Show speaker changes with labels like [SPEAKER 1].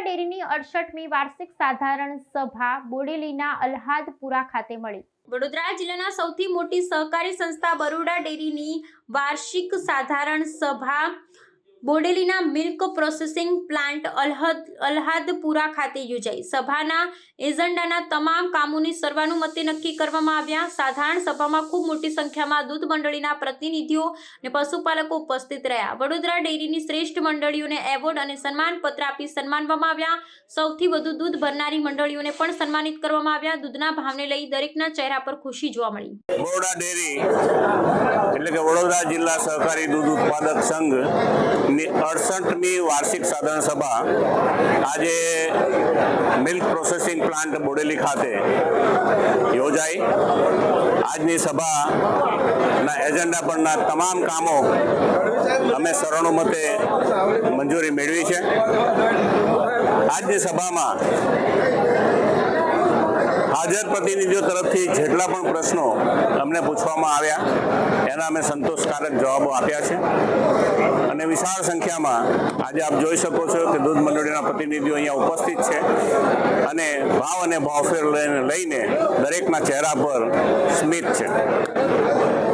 [SPEAKER 1] ડેરીની અડસઠમી વાર્ષિક સાધારણ સભા બોડેલીના અલ્હાદપુરા ખાતે મળી. વડોદરા જિલ્લાના સૌથી મોટી સહકારી સંસ્થા બરોડા ડેરીની વાર્ષિક સાધારણ સભા બોડેલીના મિલ્ક પ્રોસેસિંગ પ્લાન્ટ અલહદ અલ્હાદપુરા ખાતે યોજાઈ. સભાના એજન્ડાના તમામ કામોની સર્વાનુમતે નક્કી કરવામાં આવ્યા. સાધારણ સભામાં ખૂબ મોટી સંખ્યામાં દૂધ મંડળીના પ્રતિનિધિઓ અને પશુપાલકો ઉપસ્થિત રહ્યા. વડોદરા ડેરીની શ્રેષ્ઠ મંડળીઓને એવોર્ડ અને સન્માનપત્ર આપી સન્માનવામાં આવ્યા. સૌથી વધુ દૂધ ભરનારી મંડળીઓને પણ સન્માનિત કરવામાં આવ્યા. દૂધના ભાવને લઈ દરેકના ચહેરા પર ખુશી જોવા મળી.
[SPEAKER 2] વડોદરા ડેરી એટલે કે વડોદરા જિલ્લા સહકારી દૂધ ઉત્પાદક સંઘની અડસઠમી વાર્ષિક સાધારણ સભા આજે મિલ્ક પ્રોસેસિંગ પ્લાન્ટ બોડેલી ખાતે યોજાઈ. આજની સભાના એજન્ડા પરના તમામ કામો અમે સર્વાનુમતે મંજૂરી મેળવી છે. આજની સભામાં હાજર પ્રતિનિધિઓ તરફથી જેટલા પણ પ્રશ્નો અમને પૂછવામાં આવ્યા, એના અમે સંતોષકારક જવાબો આપ્યા છે. અને વિશાળ સંખ્યામાં આજે આપ જોઈ શકો છો કે દૂધ મંડળીના પ્રતિનિધિઓ અહીંયા ઉપસ્થિત છે. અને ભાવ અને ભાવફેર લઈને લઈને દરેકના ચહેરા પર સ્મિત છે.